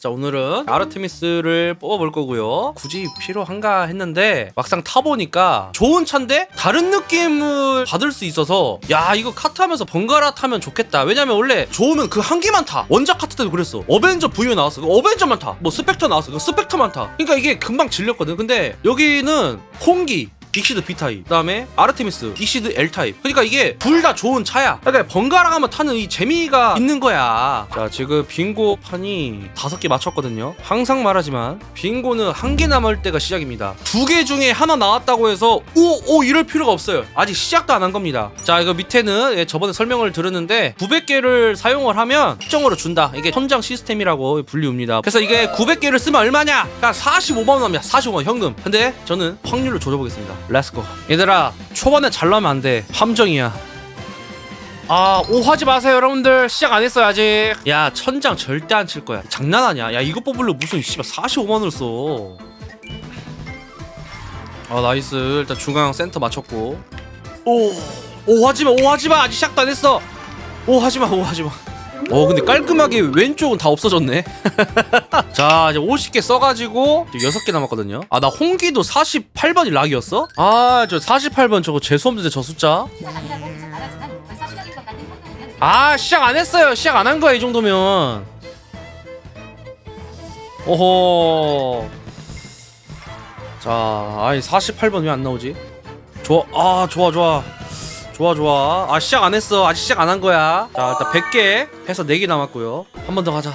자 오늘은 아르테미스를 뽑아볼 거고요. 굳이 필요한가 했는데 막상 타보니까 좋은 차인데 다른 느낌을 받을 수 있어서 야 이거 카트 하면서 번갈아 타면 좋겠다. 왜냐면 원래 좋으면 그 한 개만 타. 원작 카트 때도 그랬어. 어벤져 V 나왔어. 그 어벤져만 타뭐 스펙터 나왔어. 그 스펙터만 타. 그러니까 이게 금방 질렸거든. 근데 여기는 홍기 익시드 B타입. 그다음에 아르테미스 익시드 L타입. 그러니까 이게 둘 다 좋은 차야. 그러니까 번갈아 가면 타는 이 재미가 있는 거야. 자 지금 빙고 판이 다섯 개 맞췄거든요. 항상 말하지만 빙고는 한 개 남을 때가 시작입니다. 두 개 중에 하나 나왔다고 해서 오오 이럴 필요가 없어요. 아직 시작도 안 한 겁니다. 자 이거 밑에는 예, 저번에 설명을 들었는데 900개를 사용을 하면 특정으로 준다. 이게 천장 시스템이라고 불리웁니다. 그래서 이게 900개를 쓰면 얼마냐? 그러니까 45만원 합니다 45만원 현금. 근데 저는 확률을 조져보겠습니다 렛츠고 얘들아 초반에 잘 나오면 안돼 함정이야 아, 오 하지 마세요, 여러분들. 시작 안 했어요, 아직. 야, 천장 절대 안 칠 거야. 장난 아니야. 야, 이거 뽑으려 무슨 씨발 45만 원을 써. 아, 나이스. 일단 중앙 센터 맞췄고. 오. 오 하지 마. 오 하지 마. 아직 시작도 안 했어. 오 하지 마. 오 하지 마. 어 근데 깔끔하게 왼쪽은 다 없어졌네. 자 이제 50개 써가지고 6개 남았거든요. 아 나 홍기도 48번이 락이었어? 아 저 48번 저거 재수없는데 저 숫자. 아 시작 안 했어요. 시작 안 한 거야 이 정도면. 오호. 자 아이 48번 왜 안 나오지? 좋아. 아 좋아 좋아 좋아 좋아 아 시작 안 했어 아직 시작 안 한 거야 자 일단 100개 해서 4개 남았고요 한 번 더 가자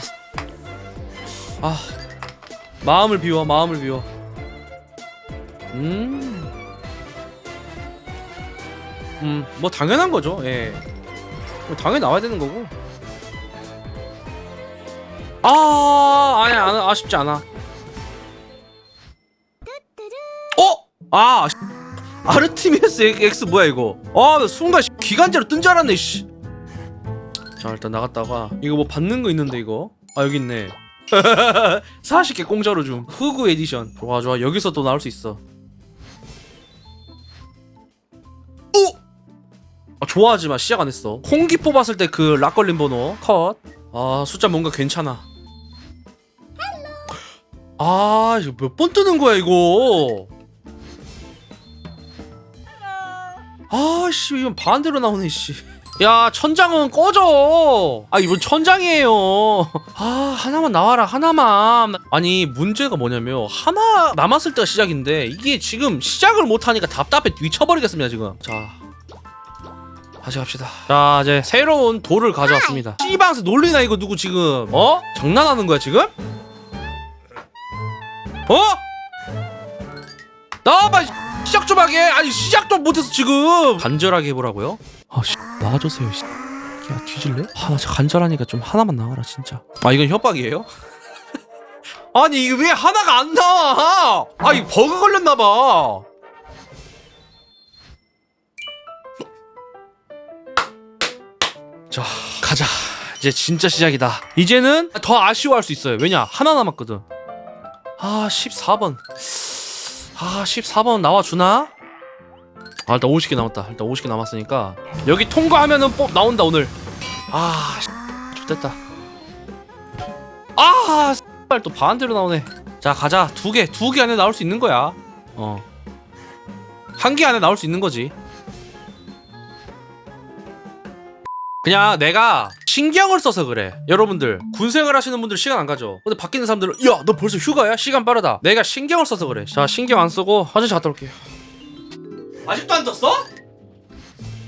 아 마음을 비워 마음을 비워 음 음, 뭐 당연한 거죠. 예. 뭐 당연히 나와야 되는 거고. 아, 아니, 안, 아쉽지 않아. 어? 아, 씨. 아르티미스 X 뭐야 이거? 아, 나 순간 씨, 기관제로 뜬 줄 알았네. 씨. 자, 일단 나갔다가 이거 뭐 받는 거 있는데 이거? 아, 여기 있네. 40개 공짜로 좀. 흑우 에디션. 좋아, 좋아. 여기서 또 나올 수 있어. 아, 좋아하지 마 시작 안 했어 홍기 뽑았을 때 그 락 걸린 번호 컷 아 숫자 뭔가 괜찮아 아 이거 몇 번 뜨는 거야 이거 아씨 이건 반대로 나오네 씨 야 천장은 꺼져 아 이번 천장이에요 아 하나만 나와라 하나만 아니 문제가 뭐냐면 하나 남았을 때가 시작인데 이게 지금 시작을 못하니까 답답해 미쳐버리겠습니다 지금 자 다시 갑시다. 자, 이제 새로운 돌을 가져왔습니다. 씨방스 놀리나 이거 누구 지금? 어? 장난하는 거야 지금? 어? 좀 하게. 아니 시작도 못해서 지금. 간절하게 해보라고요? 아, 씨, 나와주세요. 씨. 야, 뒤질래? 아, 나 진짜 간절하니까 좀 하나만 나와라 진짜. 아, 이건 협박이에요? 아니 이게 왜 하나가 안 나와? 아, 이 버그 걸렸나 봐. 자 가자 이제 진짜 시작이다 이제는 더 아쉬워할 수 있어요 왜냐 하나 남았거든 아 14번 아 14번 나와주나? 아 일단 50개 남았다. 일단 50개 남았으니까 여기 통과하면은 뽑 나온다 오늘. 아 좋됐다. 아 X발 또 반대로 나오네. 자 가자. 두 개 두 개 안에 나올 수 있는 거야. 어한 개 안에 나올 수 있는 거지 그냥 내가 신경을 써서 그래. 여러분들 군생활 하시는 분들 시간 안 가죠. 근데 밖에 있는 사람들은 야 너 벌써 휴가야? 시간 빠르다. 내가 신경을 써서 그래. 자 신경 안 쓰고 화장실 갔다 올게요. 아직도 안 떴어?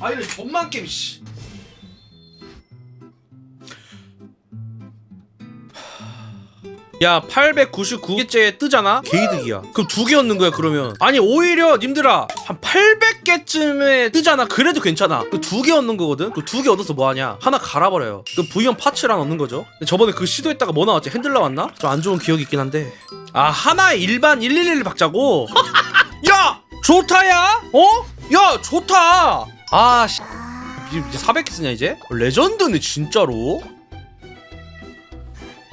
아 이거 존만 게임 씨. 야 899개째 뜨잖아? 개이득이야. 그럼 두 개 얻는 거야 그러면. 아니 오히려 님들아 한 800개쯤에 뜨잖아. 그래도 괜찮아. 그 두 개 얻는 거거든? 그 두 개 얻어서 뭐하냐? 하나 갈아버려요. 그 V1 파츠랑 얻는 거죠? 근데 저번에 그 시도했다가 뭐 나왔지? 핸들 나왔나? 좀 안 좋은 기억이 있긴 한데. 아 하나에 일반 111 박자고? 야! 좋다야? 어? 야 좋다 아씨. 이제 400개 쓰냐 이제? 레전드네 진짜로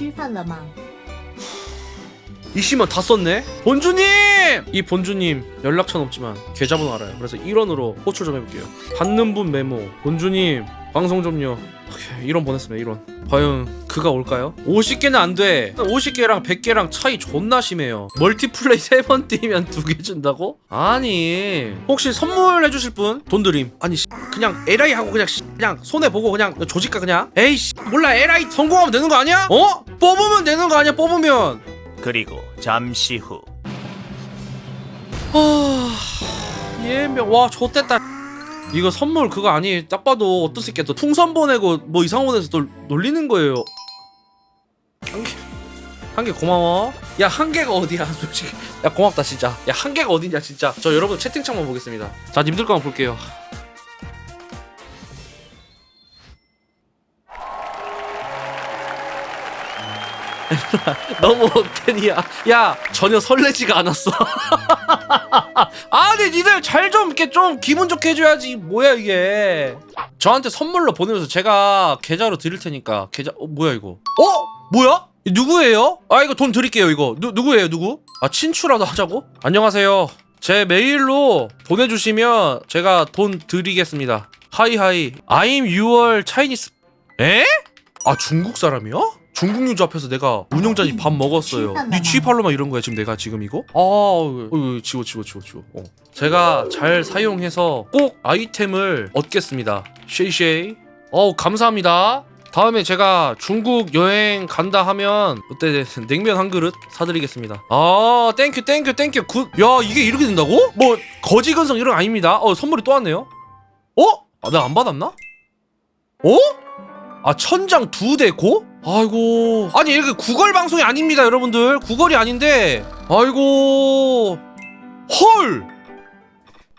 吃饭了吗？ 이씨만 다 썼네? 본주님! 이 본주님 연락처는 없지만 계좌번호 알아요 그래서 1원으로 호출 좀 해볼게요 받는 분 메모 본주님 방송 좀요 1원 보냈습니다 1원 과연 그가 올까요? 50개는 안돼 50개랑 100개랑 차이 존나 심해요 멀티플레이 3번 뛰면 2개 준다고? 아니 혹시 선물 해 주실 분? 돈 드림 아니 씨, 그냥 LI 하고 그냥 씨, 그냥 손해보고 그냥 조직가 그냥 에이 씨, 몰라 LI 성공하면 되는 거 아니야? 어? 뽑으면 되는 거 아니야 뽑으면 그리고 잠시 후 아, 예명 와 좋댔다. 이거 선물 그거 아니 딱 봐도 어떤 새끼야 또 풍선 보내고 뭐 이상한 보내서 또 놀리는 거예요. 한 개 고마워. 야 한 개가 어디야 솔직히. 야 고맙다 진짜. 야 한 개가 어디냐 진짜. 저 여러분 채팅창만 보겠습니다. 자 님들 거만 볼게요. 너무 옥텐이야. 야 전혀 설레지가 않았어. 아니 니들 잘 좀 이렇게 좀 기분 좋게 해줘야지. 뭐야 이게? 저한테 선물로 보내면서 제가 계좌로 드릴 테니까 계좌 어 뭐야 이거? 어? 뭐야? 이 누구예요? 아 이거 돈 드릴게요 이거. 누 누구예요 누구? 아 친추라도 하자고? 안녕하세요. 제 메일로 보내주시면 제가 돈 드리겠습니다. 하이하이. I'm 6월 차이니스 에? 아 중국 사람이야? 중국 유저 앞에서 내가 운영자니 밥 먹었어요. 니 취입할로만 이런 거야 지금 내가 지금 이거? 아, 어, 어, 지워 지워 지워 지워. 어. 제가 잘 사용해서 꼭 아이템을 얻겠습니다. 쉐이쉐이. 어우 감사합니다. 다음에 제가 중국 여행 간다 하면 그때 냉면 한 그릇 사드리겠습니다. 아, 땡큐 땡큐 땡큐 굿. 야 이게 이렇게 된다고? 뭐 거지 근성 이런 거 아닙니다. 어 선물이 또 왔네요. 어? 아, 내가 안 받았나? 어? 아 천장 두 대 고? 아이고. 아니 이렇게 구걸 방송이 아닙니다 여러분들. 구걸이 아닌데. 아이고. 헐!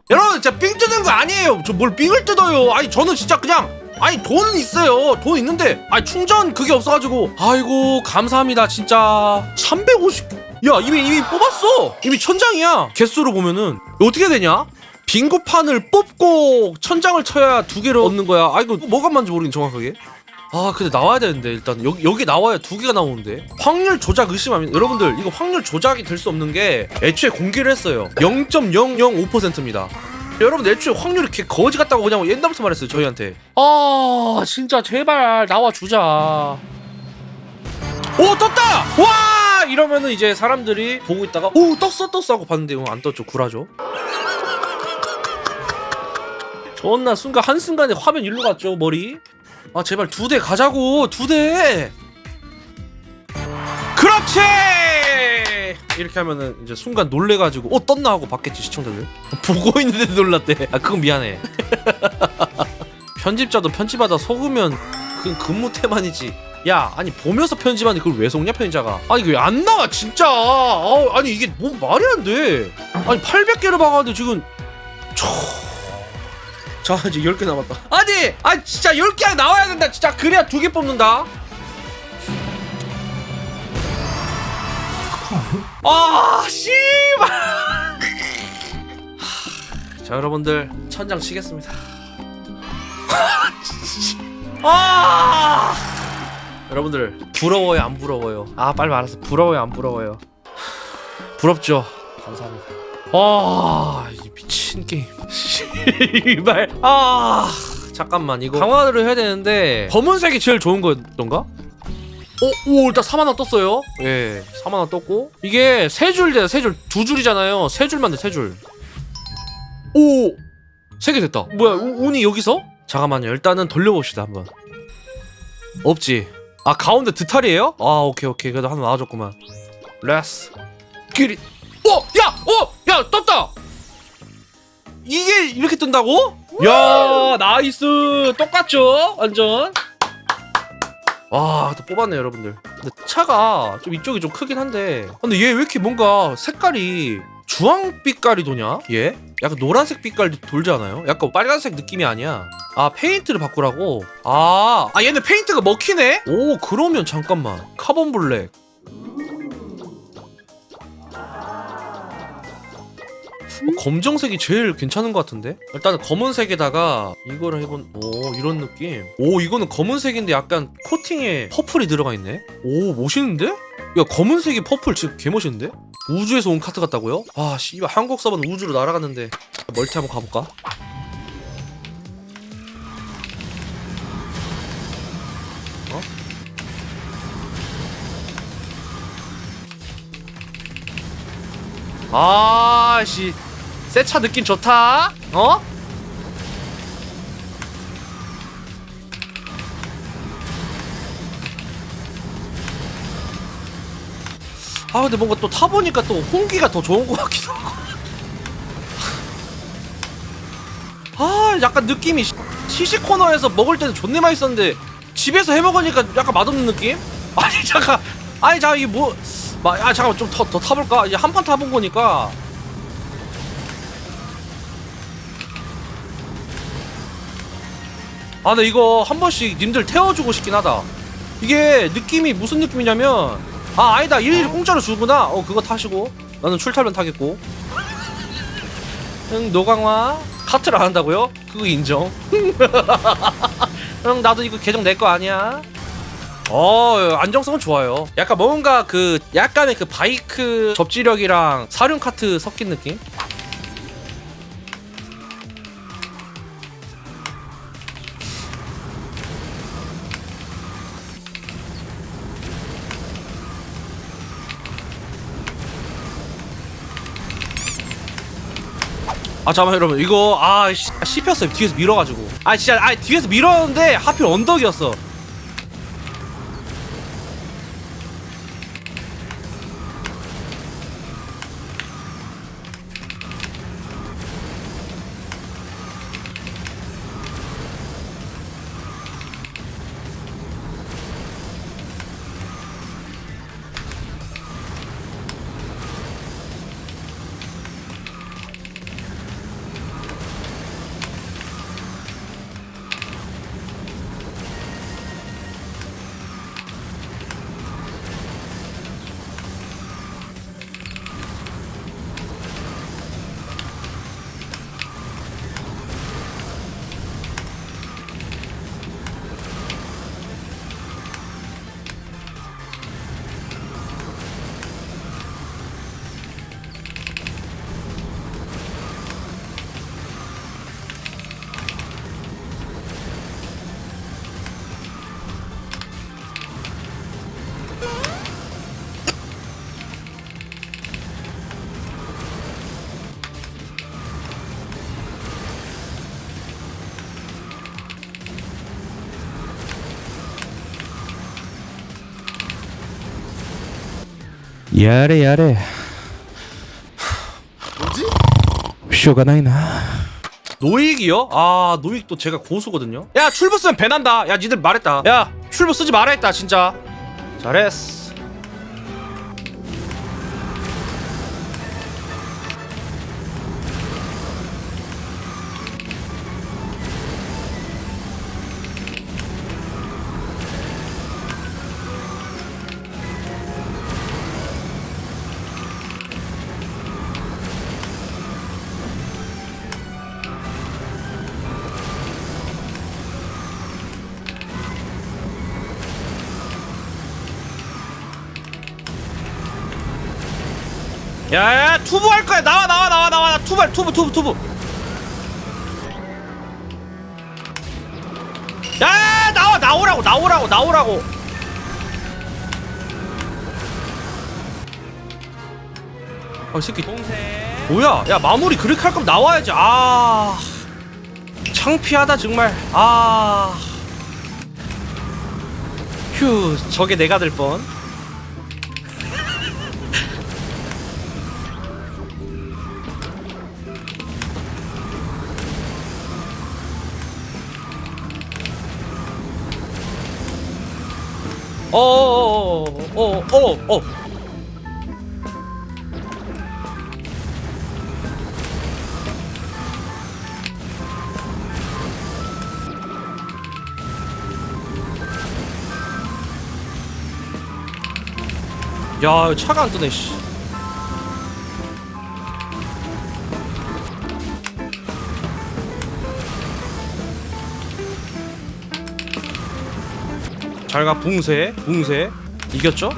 여러분 진짜 삥 뜯는 거 아니에요. 저 뭘 삥을 뜯어요? 아니 저는 진짜 그냥 아니 돈은 있어요. 돈 있는데. 아니 충전 그게 없어가지고. 아이고 감사합니다 진짜. 350 야 이미 이미 뽑았어. 이미 천장이야. 개수로 보면은. 어떻게 되냐? 빙고판을 뽑고 천장을 쳐야 두 개를 얻는 거야. 아 이거 뭐가 맞는지 모르겠네 정확하게 아 근데 나와야 되는데 일단. 여기 여기 나와야 두 개가 나오는데. 확률 조작 의심합니다 여러분들 이거 확률 조작이 될 수 없는 게 애초에 공개를 했어요. 0.005%입니다. 여러분들 애초에 확률이 이렇게 거지 같다고 그냥 옛날부터 말했어요 저희한테. 아 진짜 제발 나와주자. 오 떴다! 와! 이러면은 이제 사람들이 보고 있다가 오 떴어 떴어 하고 봤는데 어, 안 떴죠. 구라죠? 존나 순간 한순간에 화면 일로 갔죠 머리 아 제발 두 대 가자고. 두 대. 그렇지! 이렇게 하면은 이제 순간 놀래가지고 어 떴나 하고 봤겠지 시청자들. 보고 있는데 놀랐대. 아 그건 미안해. 편집자도 편집하다 속으면 그건 근무 태만이지. 야 아니 보면서 편집하는데 그걸 왜 속냐 편집자가? 아니 왜안 나와 진짜. 아, 아니 이게 뭐 말이 안돼. 아니 800개를 박았는데 지금 초... 자 이제 10개 남았다. 아니 아 진짜 10개 나와야 된다. 진짜 그래야 두 개 뽑는다. 아 씨발. 자 여러분들 천장 치겠습니다. 아. 여러분들 부러워요 안 부러워요? 아 빨리 말았어 부러워요 안 부러워요? 부럽죠? 감사합니다. 아이 미친 게임 씨발 아 잠깐만 이거 강화를 해야 되는데 검은색이 제일 좋은 거던가? 오, 오 일단 3하나 떴어요 예 3하나 떴고 이게 세 줄이잖아 세줄 두 줄이잖아요 세 줄만 돼 세 줄 오 세 개 됐다 뭐야 우- 운이 여기서? 잠깐만요 일단은 돌려봅시다 한번 없지 아 가운데 드탈이에요? 아 오케이 오케이 그래도 하나 나와줬구만 레스 기리 어! 야! 어! 야 떴다! 이게 이렇게 뜬다고? 야 나이스 똑같죠 완전 와또 뽑았네 여러분들 근데 차가 좀 이쪽이 좀 크긴 한데 근데 얘 왜 이렇게 뭔가 색깔이 주황 빛깔이 도냐 얘? 약간 노란색 빛깔 돌지 않아요? 약간 빨간색 느낌이 아니야 아 페인트를 바꾸라고? 아, 아 얘네 페인트가 먹히네? 오 그러면 잠깐만 카본 블랙 검정색이 제일 괜찮은 것 같은데? 일단 검은색에다가 이걸 해본 오 이런 느낌 오 이거는 검은색인데 약간 코팅에 퍼플이 들어가 있네 오 멋있는데? 야 검은색이 퍼플 지금 개멋있는데? 우주에서 온 카트 같다고요? 아 씨발 한국 서버는 우주로 날아갔는데 멀티 한번 가볼까? 어? 아씨 새 차 느낌 좋다 어? 아 근데 뭔가 또 타보니까 또 홍기가 더 좋은 것 같기도 하고 아 약간 느낌이 시- 시식 코너에서 먹을 때는 존내 맛있었는데 집에서 해 먹으니까 약간 맛없는 느낌? 아니 잠깐 아니 잠깐 이게 뭐 마, 아 잠깐 좀더 더 타볼까? 이제 한 판 타본 거니까 아 근데 이거 한 번씩 님들 태워주고 싶긴 하다. 이게 느낌이 무슨 느낌이냐면 아 아니다. 일일 공짜로 주구나. 어 그거 타시고. 나는 출타면 타겠고. 응 노강화 카트를 안 한다고요? 그거 인정. 응 나도 이거 계정 내 거 아니야? 어 안정성은 좋아요. 약간 뭔가 그 약간의 그 바이크 접지력이랑 사륜 카트 섞인 느낌 아 잠깐만 여러분. 이거 아 씨, 씹혔어요. 뒤에서 밀어가지고. 아 진짜 아 뒤에서 밀었는데 하필 언덕이었어 야래 야래. 뭐지? 쇼가 나이나? 노익이요? 아 노익도 제가 고수거든요. 야 출부 쓰면 배난다. 야 니들 말했다. 야 출부 쓰지 말아 했다 진짜. 잘했어 야야 투부 할 거야. 나와 나와 나와 나와. 할- 투부 투부 투부. 야 나와 나오라고 나오라고 나오라고. 아이 새끼. 뭐야? 야 마무리 그렇게 할 거면 나와야지. 아 창피하다 정말. 아휴 저게 내가 될뻔 어어어어어어 야 차가 안 뜨네 씨 잘가 붕세 붕세 이겼죠?